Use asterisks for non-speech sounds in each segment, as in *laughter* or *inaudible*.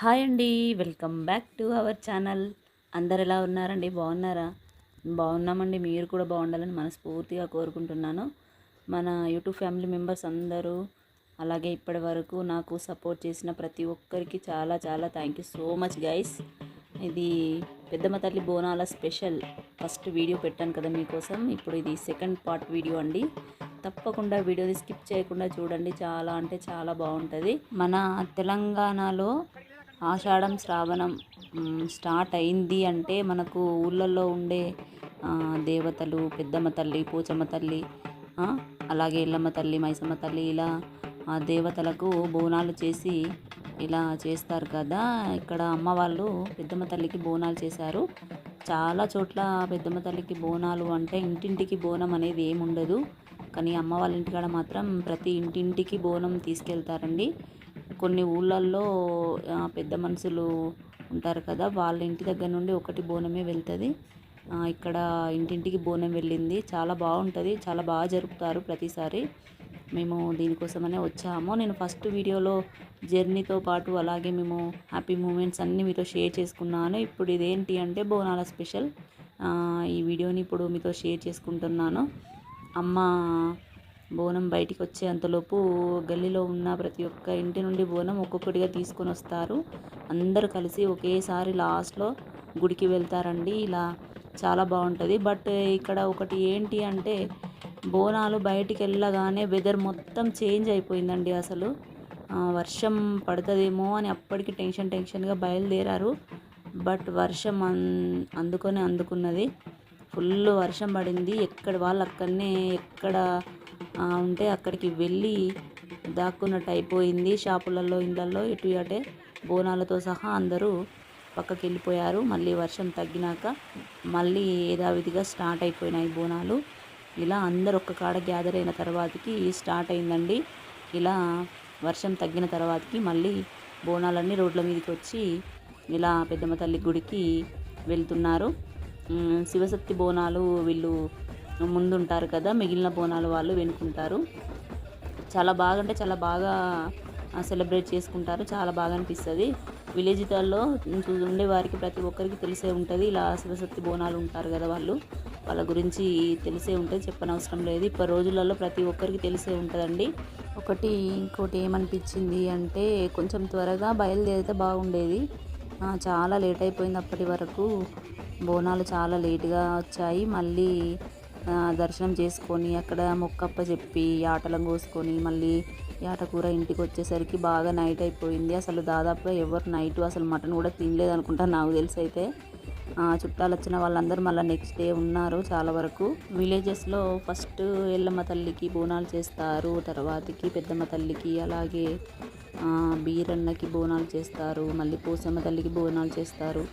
Hi అండి welcome back to our channel. అందరు ఎలా ఉన్నారండి? బాగున్నారా? బాగున్నామండి మీరు కూడా బాగుండాలని మనస్ఫూర్తిగా కోరుకుంటున్నాను. మన యూట్యూబ్ ఫ్యామిలీ మెంబర్స్ అందరూ అలాగే ఇప్పటి వరకు నాకు సపోర్ట్ చేసిన ప్రతి ఒక్కరికి చాలా చాలా thank you so much guys ఇది పెద్దమ్మ తల్లి బోనాల స్పెషల్ ఫస్ట్ వీడియో పెట్టాను కదా మీకోసం. ఇప్పుడు ఇది సెకండ్ పార్ట్ వీడియో అండి. తప్పకుండా వీడియోని స్కిప్ చేయకుండా చూడండి. చాలా అంటే చాలా బాగుంటుంది. మన తెలంగాణలో ఆషాఢం శ్రావణం స్టార్ట్ అయింది అంటే మనకు ఊళ్ళల్లో ఉండే దేవతలు పెద్దమ్మ తల్లి పోచమ్మ తల్లి అలాగే ఎల్లమ్మ తల్లి మైసమ్మ తల్లి ఇలా ఆ దేవతలకు బోనాలు చేసి ఇలా చేస్తారు కదా. ఇక్కడ అమ్మ వాళ్ళు పెద్దమ్మ తల్లికి బోనాలు చేశారు. చాలా చోట్ల పెద్దమ్మ తల్లికి బోనాలు అంటే ఇంటింటికి బోనం అనేది ఏముండదు. కానీ అమ్మ వాళ్ళ ఇంటికాడ మాత్రం ప్రతి ఇంటింటికి బోనం తీసుకెళ్తారండి. కొన్ని ఊళ్ళల్లో పెద్ద మనుషులు ఉంటారు కదా వాళ్ళ ఇంటి దగ్గర నుండి ఒకటి బోనమే వెళ్తుంది. ఇక్కడ ఇంటింటికి బోనం వెళ్ళింది. చాలా బాగుంటుంది చాలా బాగా జరుపుతారు ప్రతిసారి. మేము దీనికోసమనే వచ్చాము. నేను ఫస్ట్ వీడియోలో జర్నీతో పాటు అలాగే మేము హ్యాపీ మూమెంట్స్ అన్నీ మీతో షేర్ చేసుకున్నాను. ఇప్పుడు ఇదేంటి అంటే బోనాల స్పెషల్. ఈ వీడియోని ఇప్పుడు మీతో షేర్ చేసుకుంటున్నాను. అమ్మ బోనం బయటికి వచ్చే అంతలోపు గల్లీలో ఉన్న ప్రతి ఒక్క ఇంటి నుండి బోనం ఒక్కొక్కటిగా తీసుకొని వస్తారు. అందరూ కలిసి ఒకేసారి లాస్ట్లో గుడికి వెళ్తారండి. ఇలా చాలా బాగుంటుంది. బట్ ఇక్కడ ఒకటి ఏంటి అంటే బోనాలు బయటికి వెళ్ళగానే వెదర్ మొత్తం చేంజ్ అయిపోయిందండి అసలు. వర్షం పడుతుందేమో అని అప్పటికి టెన్షన్ టెన్షన్గా బయలుదేరారు. బట్ వర్షం అన్ అందుకొని అందుకున్నది. ఫుల్ వర్షం పడింది. ఎక్కడ వాళ్ళు అక్కడనే ఎక్కడ ఉంటే అక్కడికి వెళ్ళి దాక్కున్నట్టు అయిపోయింది. షాపులలో ఇళ్ళల్లో ఇటు అటే బోనాలతో సహా అందరూ పక్కకి వెళ్ళిపోయారు మళ్ళీ వర్షం తగ్గినాక మళ్ళీ యథావిధిగా స్టార్ట్ అయిపోయినాయి బోనాలు. ఇలా అందరు ఒక్క కాడ గ్యాదర్ అయిన తర్వాతకి స్టార్ట్ అయిందండి. ఇలా వర్షం తగ్గిన తర్వాతకి మళ్ళీ బోనాలన్నీ రోడ్ల మీదకి వచ్చి ఇలా పెద్దమ్మ తల్లి గుడికి వెళ్తున్నారు. శివశక్తి బోనాలు వీళ్ళు ముందుంటారు కదా మిగిలిన బోనాలు వాళ్ళు వెనుకుంటారు. చాలా బాగా అంటే చాలా బాగా సెలబ్రేట్ చేసుకుంటారు. చాలా బాగా అనిపిస్తుంది. విలేజ్లలో ఉండే వారికి ప్రతి ఒక్కరికి తెలిసే ఉంటుంది. ఇలా శివశక్తి బోనాలు ఉంటారు కదా వాళ్ళు. వాళ్ళ గురించి తెలిసే ఉంటుంది చెప్పనవసరం లేదు. ఇప్పటి రోజులలో ప్రతి ఒక్కరికి తెలిసే ఉంటుందండి. ఒకటి ఇంకోటి ఏమనిపించింది అంటే కొంచెం త్వరగా బయలుదేరితే బాగుండేది. చాలా లేట్ అయిపోయింది అప్పటి వరకు. బోనాలు చాలా లేటుగా వచ్చాయి. మళ్ళీ దర్శనం చేసుకొని అక్కడ మొక్కప్ప చెప్పి ఆటలం కోసుకొని మళ్ళీ యాటకూర ఇంటికి వచ్చేసరికి బాగా నైట్ అయిపోయింది. అసలు దాదాపుగా ఎవరు నైట్ అసలు మటన్ కూడా తినలేదు అనుకుంటా నాకు తెలిసి అయితే. చుట్టాలు వచ్చిన వాళ్ళందరూ మళ్ళీ నెక్స్ట్ డే ఉన్నారు చాలా వరకు. విలేజెస్లో ఫస్ట్ ఎల్లమ్మ తల్లికి బోనాలు చేస్తారు తర్వాతకి పెద్దమ్మ తల్లికి అలాగే బీరన్నకి బోనాలు చేస్తారు మళ్ళీ పోసమ్మ తల్లికి బోనాలు చేస్తారు.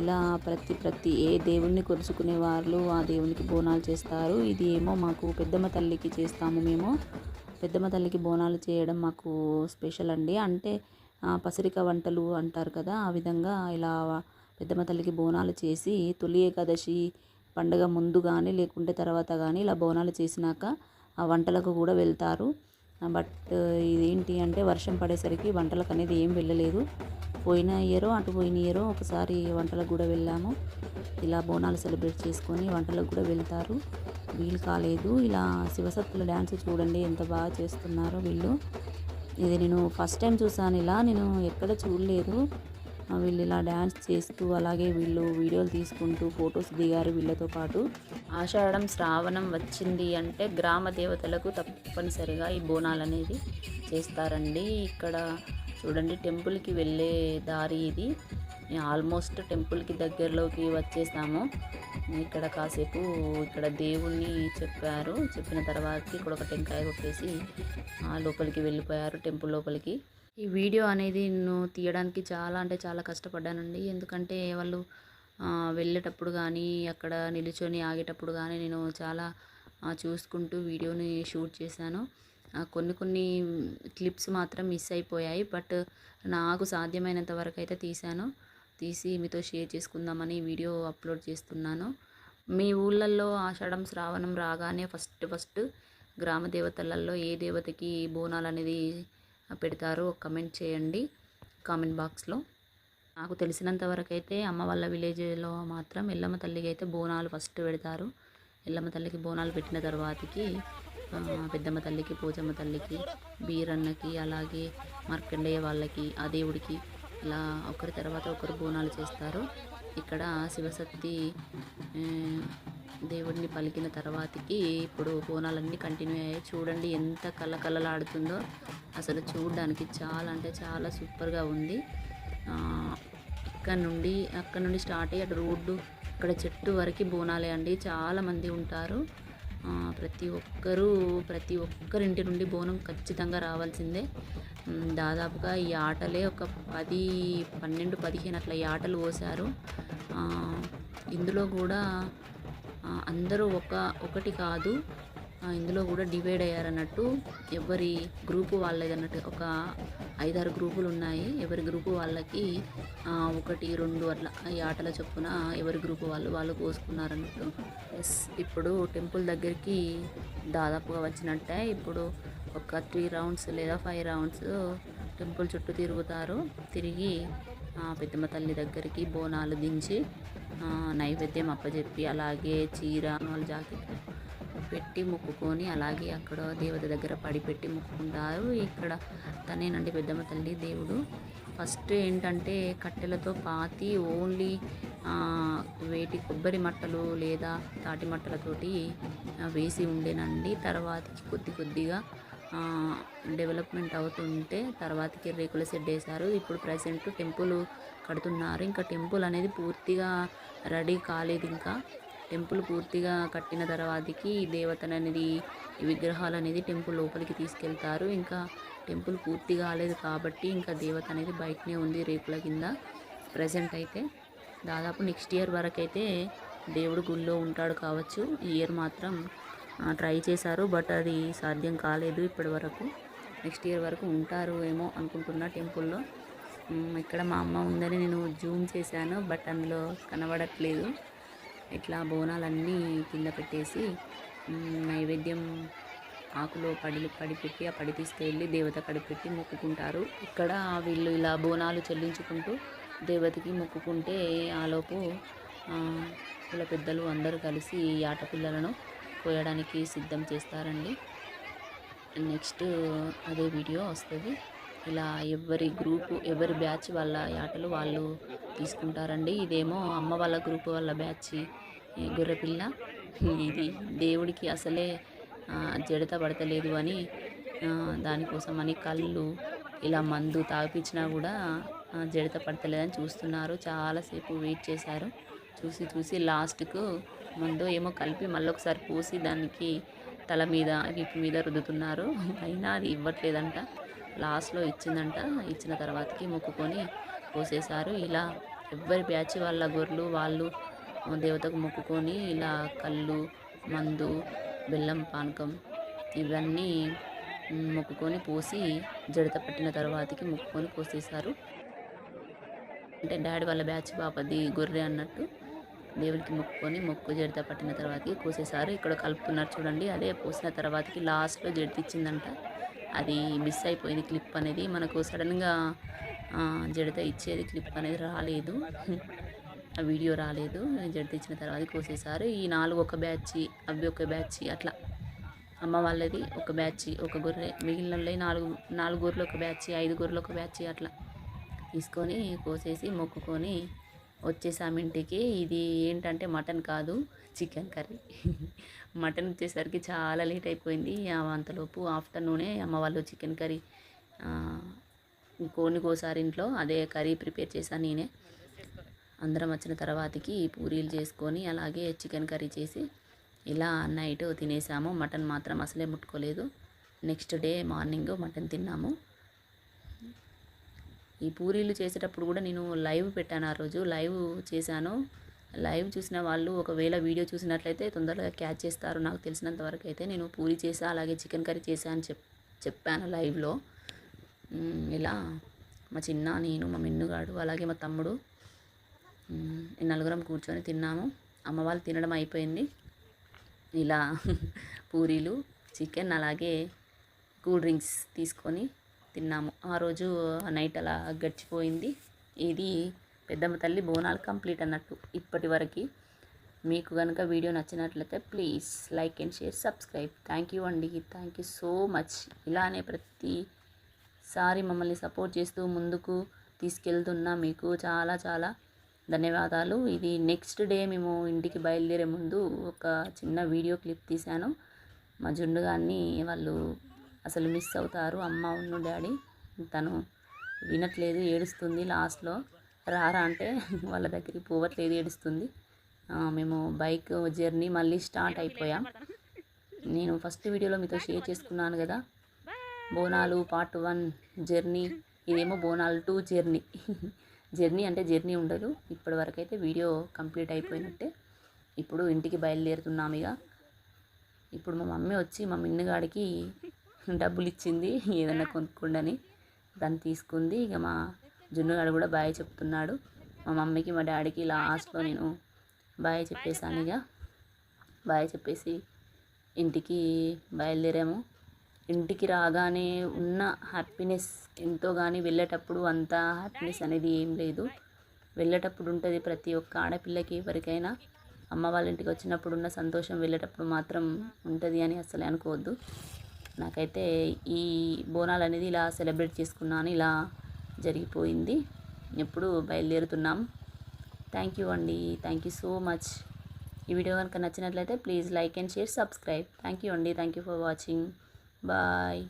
ఇలా ప్రతి ప్రతి ఏ దేవుణ్ణి కొలుచుకునే వాళ్ళు ఆ దేవునికి బోనాలు చేస్తారు. ఇది ఏమో మాకు పెద్దమ్మ తల్లికి చేస్తాము మేము. పెద్దమ్మ తల్లికి బోనాలు చేయడం మాకు స్పెషల్ అండి. అంటే పసిరిక వంటలు అంటారు కదా ఆ విధంగా ఇలా పెద్దమ్మ తల్లికి బోనాలు చేసి తొలి ఏకాదశి పండగ ముందు కానీ లేకుంటే తర్వాత కానీ ఇలా బోనాలు చేసినాక ఆ వంటలకు కూడా వెళ్తారు. బట్ ఇదేంటి అంటే వర్షం పడేసరికి వంటలకు అనేది ఏం వెళ్ళలేదు. పోయిన ఇయరో అటు పోయిన ఇయరో ఒకసారి వంటలకు కూడా వెళ్ళాము. ఇలా బోనాలు సెలబ్రేట్ చేసుకొని వంటలకు కూడా వెళ్తారు. వీలు కాలేదు. ఇలా శివసత్తుల డ్యాన్స్ చూడండి ఎంత బాగా చేస్తున్నారో వీళ్ళు. ఇది నేను ఫస్ట్ టైం చూసాను ఇలా. నేను ఎక్కడ చూడలేదు. వీళ్ళు ఇలా డ్యాన్స్ చేస్తూ అలాగే వీళ్ళు వీడియోలు తీసుకుంటూ ఫొటోస్ దిగారు వీళ్ళతో పాటు. ఆషాఢం శ్రావణం వచ్చింది అంటే గ్రామ దేవతలకు తప్పనిసరిగా ఈ బోనాలు అనేది చేస్తారండి. ఇక్కడ చూడండి టెంపుల్కి వెళ్ళే దారి ఇది. ఆల్మోస్ట్ టెంపుల్కి దగ్గరలోకి వచ్చేసాము. ఇక్కడ కాసేపు ఇక్కడ దేవుణ్ణి చెప్పారు. చెప్పిన తర్వాత ఇక్కడ ఒక టెంకాయ కొట్టేసి లోపలికి వెళ్ళిపోయారు టెంపుల్ లోపలికి. ఈ వీడియో అనేది నేను తీయడానికి చాలా అంటే చాలా కష్టపడ్డానండి. ఎందుకంటే వాళ్ళు వెళ్ళేటప్పుడు కానీ అక్కడ నిలుచొని ఆగేటప్పుడు కానీ నేను చాలా చూసుకుంటూ వీడియోని షూట్ చేశాను. కొన్ని కొన్ని క్లిప్స్ మాత్రం మిస్ అయిపోయాయి. బట్ నాకు సాధ్యమైనంత వరకు అయితే తీశాను. తీసి మీతో షేర్ చేసుకుందామని వీడియో అప్లోడ్ చేస్తున్నాను. మీ ఊళ్ళల్లో ఆషాఢం శ్రావణం రాగానే ఫస్ట్ ఫస్ట్ గ్రామ దేవతలలో ఏ దేవతకి బోనాలు అనేది పెడతారో కమెంట్ చేయండి కామెంట్ బాక్స్లో నాకు తెలిసినంత వరకు అయితే అమ్మ వాళ్ళ విలేజ్లో మాత్రం ఎల్లమ్మ తల్లికి అయితే బోనాలు ఫస్ట్ పెడతారు. ఎల్లమ్మ తల్లికి బోనాలు పెట్టిన తర్వాతకి పెద్దమ్మ తల్లికి పోచమ్మ తల్లికి బీరన్నకి అలాగే మార్కండేయ వాళ్ళకి ఆ దేవుడికి ఇలా ఒకరి తర్వాత ఒకరు బోనాలు చేస్తారు. ఇక్కడ శివశక్తి దేవుడిని పలికిన తర్వాతకి ఇప్పుడు బోనాలన్నీ కంటిన్యూ అయ్యాయి. చూడండి ఎంత కలకలలాడుతుందో అసలు చూడడానికి చాలా అంటే చాలా సూపర్గా ఉంది. ఇక్కడ నుండి అక్కడ నుండి స్టార్ట్ అయ్యి అటు రోడ్డు ఇక్కడ చెట్టు వరకు బోనాలే అండి. చాలామంది ఉంటారు. ప్రతి ఒక్కరూ ప్రతి ఒక్కరింటి నుండి బోనం ఖచ్చితంగా రావాల్సిందే. దాదాపుగా ఈ ఆటలే ఒక పది పన్నెండు పదిహేను అట్లా ఈ ఆటలు పోసారు ఇందులో కూడా అందరూ ఒక ఒకటి కాదు. ఇందులో కూడా డివైడ్ అయ్యారన్నట్టు ఎవరి గ్రూపు వాళ్ళది అన్నట్టు ఒక ఐదారు గ్రూపులు ఉన్నాయి. ఎవరి గ్రూపు వాళ్ళకి ఒకటి రెండు అట్లా ఈ ఆటల చొప్పున ఎవరి గ్రూపు వాళ్ళు వాళ్ళు కోసుకున్నారన్నట్టు. ఎస్ ఇప్పుడు టెంపుల్ దగ్గరికి దాదాపుగా వచ్చినట్టే. ఇప్పుడు ఒక త్రీ రౌండ్స్ లేదా ఫైవ్ రౌండ్స్ టెంపుల్ చుట్టూ తిరుగుతారు. తిరిగి పెద్దమ్మ తల్లి దగ్గరికి బోనాలు దించి నైవేద్యం అప్పచెప్పి అలాగే చీర వాళ్ళు జాకెట్ పెట్టి మొక్కుకొని అలాగే అక్కడ దేవత దగ్గర పడి పెట్టి మొక్కుకుంటారు. ఇక్కడ తనేనండి పెద్దమ్మ తల్లి దేవుడు. ఫస్ట్ ఏంటంటే కట్టెలతో పాతి ఓన్లీ వేటి కొబ్బరి మట్టలు లేదా తాటి మట్టలతోటి వేసి ఉండేనండి. తర్వాతకి కొద్ది కొద్దిగా డెవలప్మెంట్ అవుతుంటే తర్వాతకి రేకుల షెడ్ వేశారు. ఇప్పుడు ప్రజెంట్ టెంపుల్ కడుతున్నారు. ఇంకా టెంపుల్ అనేది పూర్తిగా రెడీ కాలేదు ఇంకా. టెంపుల్ పూర్తిగా కట్టిన తర్వాతకి దేవతలు అనేది విగ్రహాలు అనేది టెంపుల్ లోపలికి తీసుకెళ్తారు. ఇంకా టెంపుల్ పూర్తి కాలేదు కాబట్టి ఇంకా దేవత అనేది బయటనే ఉంది రేకుల కింద ప్రజెంట్ అయితే. దాదాపు నెక్స్ట్ ఇయర్ వరకు అయితే దేవుడు గుళ్ళో ఉంటాడు కావచ్చు. ఈ ఇయర్ మాత్రం ట్రై చేశారు బట్ అది సాధ్యం కాలేదు ఇప్పటి వరకు నెక్స్ట్ ఇయర్ వరకు ఉంటారు ఏమో అనుకుంటున్నా టెంపుల్లో. ఇక్కడ మా అమ్మ ఉందని నేను జూమ్ చేశాను బట్ అందులో కనబడట్లేదు. ఇట్లా బోనాలన్నీ కింద పెట్టేసి నైవేద్యం ఆకులో పడి పడిపెట్టి ఆ పడి తీసుకెళ్ళి దేవత కడిపెట్టి మొక్కుకుంటారు. ఇక్కడ వీళ్ళు ఇలా బోనాలు చెల్లించుకుంటూ దేవతకి మొక్కుకుంటే ఆలోపు పిల్ల కుల పెద్దలు అందరూ కలిసి ఈ ఆటపిల్లలను కోయడానికి సిద్ధం చేస్తారండి. నెక్స్ట్ అదే వీడియో వస్తుంది. ఇలా ఎవరి గ్రూపు ఎవరి బ్యాచ్ వాళ్ళ ఆటలు వాళ్ళు తీసుకుంటారండి. ఇదేమో అమ్మ వాళ్ళ గ్రూప్ వాళ్ళ బ్యాచ్ గొర్రెపిల్ల ఇది దేవుడికి అసలే జడత పడతలేదు అని దానికోసం అని కళ్ళు ఇలా మందు తాగిపించినా కూడా జడత పడతలేదని చూస్తున్నారు. చాలాసేపు వెయిట్ చేశారు. చూసి చూసి లాస్ట్కు ముందు ఏమో కలిపి మళ్ళీ ఒకసారి పూసి దానికి తల మీద వీపు మీద రుద్దుతున్నారు. అయినా అది ఇవ్వట్లేదంట. లాస్ట్లో ఇచ్చిందంట. ఇచ్చిన తర్వాతకి మొక్కుకొని పోసేశారు. ఇలా ఎవరి బ్యాచ్ వాళ్ళ గొర్రెలు వాళ్ళు దేవతకు మొక్కుకొని ఇలా కళ్ళు మందు బెల్లం పానకం ఇవన్నీ మొక్కుకొని పోసి జడత పట్టిన తర్వాతకి మొక్కుకొని పోసేశారు. అంటే డాడీ వాళ్ళ బ్యాచ్ పాపది గొర్రె అన్నట్టు. దేవుడికి మొక్కుకొని మొక్కు జడిత పట్టిన తర్వాతకి కోసేసారు ఇక్కడ కలుపుతున్నారు చూడండి. అదే పోసిన తర్వాతకి లాస్ట్లో జడితిచ్చిందంట అది మిస్ అయిపోయింది క్లిప్ అనేది. మనకు సడన్గా జడిత ఇచ్చేది క్లిప్ అనేది రాలేదు. ఆ వీడియో రాలేదు. జడిత ఇచ్చిన తర్వాత కోసేసారు ఈ నాలుగు ఒక బ్యాచ్ అవి ఒక బ్యాచ్ అట్లా. అమ్మ వాళ్ళది ఒక బ్యాచ్ ఒక గొర్రె. మిగిలిన నాలుగు నాలుగు గొర్రెలు ఒక బ్యాచ్ ఐదు గొర్రెలు ఒక బ్యాచ్ అట్లా. తీసుకొని కోసేసి మొక్కుకొని వచ్చేసాము ఇంటికి. ఇది ఏంటంటే మటన్ కాదు చికెన్ కర్రీ. *laughs* మటన్ వచ్చేసరికి చాలా లేట్ అయిపోయింది. అంతలోపు ఆఫ్టర్నూనే అమ్మ వాళ్ళు చికెన్ కర్రీ కోనికోసారి ఇంట్లో అదే కర్రీ ప్రిపేర్ చేశాను నేనే. అందరం వచ్చిన తర్వాతకి పూరీలు చేసుకొని అలాగే చికెన్ కర్రీ చేసి ఇలా నైట్ తినేసాము. మటన్ మాత్రం అసలే ముట్టుకోలేదు. నెక్స్ట్ డే మార్నింగ్ మటన్ తిన్నాము. ఈ పూరీలు చేసేటప్పుడు కూడా నేను లైవ్ పెట్టాను ఆ రోజు. లైవ్ చేశాను. లైవ్ చూసిన వాళ్ళు ఒకవేళ వీడియో చూసినట్లయితే తొందరగా క్యాచ్ చేస్తారు. నాకు తెలిసినంత వరకు అయితే నేను పూరి చేసా అలాగే చికెన్ కర్రీ చేసా అని చెప్ చెప్పాను లైవ్లో. ఇలా మా చిన్న నేను మా మిన్నుగాడు అలాగే మా తమ్ముడు నలుగురం కూర్చొని తిన్నాము. అమ్మ వాళ్ళు తినడం అయిపోయింది. ఇలా *laughs* పూరీలు చికెన్ అలాగే కూల్ డ్రింక్స్ తీసుకొని తిన్నాము. ఆ రోజు నైట్ అలా గడిచిపోయింది. ఇది పెద్దమ్మ తల్లి బోనాలు కంప్లీట్ అన్నట్టు ఇప్పటి వరకు. మీకు కనుక వీడియో నచ్చినట్లయితే please like and share subscribe. Thank you అండి. Thank you so much. ఇలానే ప్రతిసారి మమ్మల్ని సపోర్ట్ చేస్తూ ముందుకు తీసుకెళ్తున్న మీకు చాలా చాలా ధన్యవాదాలు. ఇది నెక్స్ట్ డే మేము ఇంటికి బయలుదేరే ముందు ఒక చిన్న వీడియో క్లిప్ తీశాను. మా జుండు గారిని వాళ్ళు అసలు మిస్ అవుతారు అమ్మ ఉన్ను డాడీ. తను వినట్లేదు ఏడుస్తుంది లాస్ట్లో. రారా అంటే *laughs* వాళ్ళ దగ్గరికి పోవట్లేదు ఏడుస్తుంది. మేము బైక్ జర్నీ మళ్ళీ స్టార్ట్ అయిపోయాం. నేను ఫస్ట్ వీడియోలో మీతో షేర్ చేసుకున్నాను కదా. బోనాలు పార్ట్ వన్ జర్నీ ఇదేమో బోనాలు టూ జర్నీ జర్నీ అంటే జర్నీ ఉండదు. ఇప్పటి వరకు అయితే వీడియో కంప్లీట్ అయిపోయినట్టే. ఇప్పుడు ఇంటికి బయలుదేరుతున్నాం ఇక. ఇప్పుడు మా మమ్మీ వచ్చి మా మిన్నగాడికి డబ్బులు ఇచ్చింది ఏదైనా కొనుక్కోండి దాన్ని తీసుకుంది. ఇక మా జున్నుగాడు కూడా బాయ్ చెప్తున్నాడు. మా మమ్మీకి మా డాడీకి లాస్ట్లో నేను బాయ్ చెప్పేశాను. ఇక బాయ్ చెప్పేసి ఇంటికి బయలుదేరాము. ఇంటికి రాగానే ఉన్న హ్యాపీనెస్ ఎంతో కానీ వెళ్ళేటప్పుడు అంత హ్యాపీనెస్ అనేది ఏం లేదు. వెళ్ళేటప్పుడు ఉంటుంది ప్రతి ఒక్క ఆడపిల్లకి ఎవరికైనా. అమ్మ వాళ్ళ ఇంటికి వచ్చినప్పుడు ఉన్న సంతోషం వెళ్ళేటప్పుడు మాత్రం ఉంటుంది అని అసలు అనుకోవద్దు. నాకైతే ఈ బోనాలు అనేది ఇలా సెలబ్రేట్ చేసుకున్నాను ఇలా జరిగిపోయింది. ఎప్పుడు బయలుదేరుతున్నాం. థ్యాంక్ యూ అండి. Thank you so much. ఈ వీడియో కనుక నచ్చినట్లయితే please like and share subscribe. Thank you అండి. Thank you for watching. Bye.